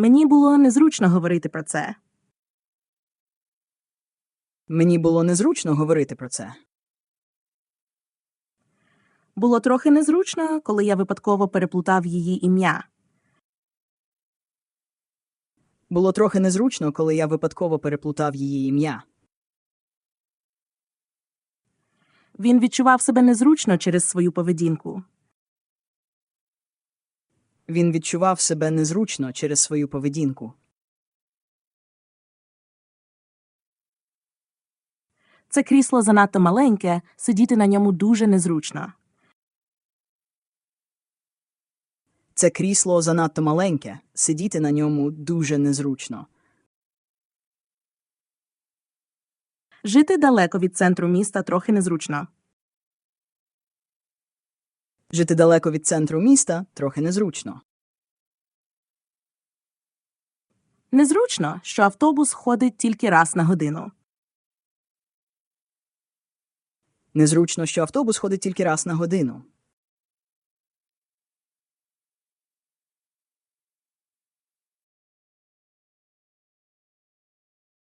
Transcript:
Мені було незручно говорити про це. Мені було незручно говорити про це. Було трохи незручно, коли я випадково переплутав її ім'я. Було трохи незручно, коли я випадково переплутав її ім'я. Він відчував себе незручно через свою поведінку. Він відчував себе незручно через свою поведінку. Це крісло занадто маленьке, сидіти на ньому дуже незручно. Це крісло занадто маленьке, сидіти на ньому дуже незручно. Жити далеко від центру міста трохи незручно. Жити далеко від центру міста трохи незручно. Незручно, що автобус ходить тільки раз на годину. Незручно, що автобус ходить тільки раз на годину.